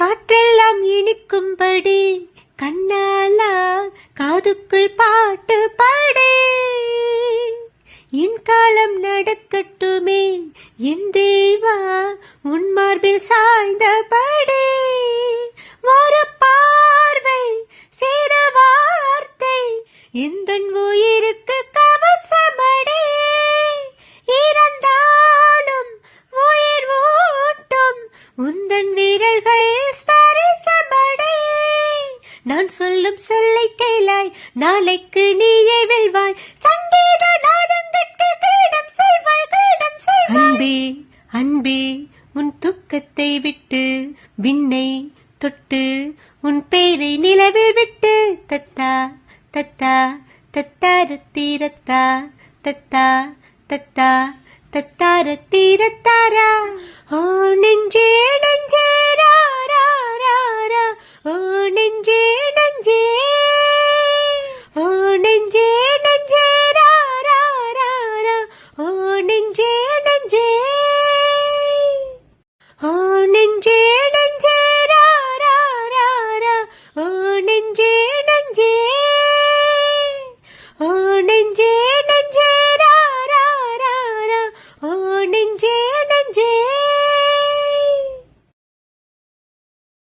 காற்றெல்லாம் இனிக்கும்படி கண்ணாலா காதுக்குள் பாட்டு பாடே. என் காலம் நடக்கட்டுமே என் தேவா உன் மார்பில் சாய்ந்தபடி ஒரு பார்வை சேர வார்த்தை எந்த உயிருக்கு கவசமடே இறந்தாலும் உயிர் ஓட்டும் உந்தன் நான் சொல்லும் சொல்லை கேளாய். நாளைக்கு நீயே வெல்வாய். சங்கீத நாதங்கட்கு கிரீடம் செல்வாய் கிரீடம் செல்வாய். அன்பே அன்பே உன் துக்கத்தை விட்டு விண்ணை தொட்டு உன் பேரை நிலவில் விட்டு தத்தா தத்தா தத்தாரத்தீரத்தா தத்தா தத்தா தத்தாரத்தீரத்தாரா ஓ